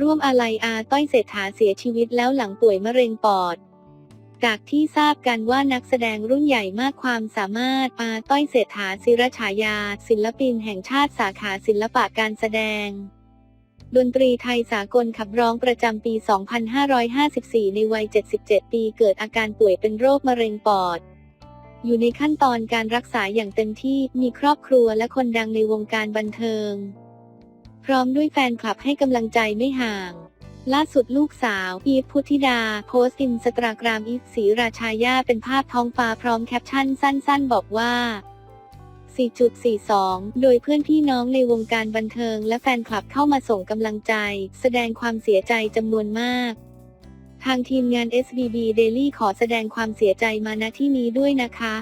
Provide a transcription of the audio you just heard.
ร่วมอาลัยอาต้อยเศรษฐาเสียชีวิตแล้วหลังป่วยมะเร็งปอด จากที่ทราบกันว่านักแสดงรุ่นใหญ่มากความสามารถอาต้อยเศรษฐาศิรฉายา ศิลปินแห่งชาติสาขาศิลปะการแสดง ดนตรีไทยสากลขับร้องประจำปี 2554 ในวัย 77 ปีเกิดอาการป่วยเป็นโรคมะเร็งปอดอยู่ในขั้นตอนการรักษาอย่างเต็มที่มีครอบครัวและคนดังในวงการบันเทิง พร้อมด้วยแฟนคลับให้กำลังใจไม่ห่าง ล่าสุดลูกสาว อีฟพุทธิดา โพสต์อินสตาแกรมอีฟสีราชายาเป็นภาพท้องฟ้าพร้อมแคปชั่นสั้นๆ บอกว่า 4.42 โดยเพื่อนพี่น้องในวงการบันเทิงและแฟนคลับเข้ามาส่งกำลังใจ แสดงความเสียใจจำนวนมาก ทางทีมงาน SBB Daily ขอแสดงความเสียใจมาณที่นี้ด้วยนะคะ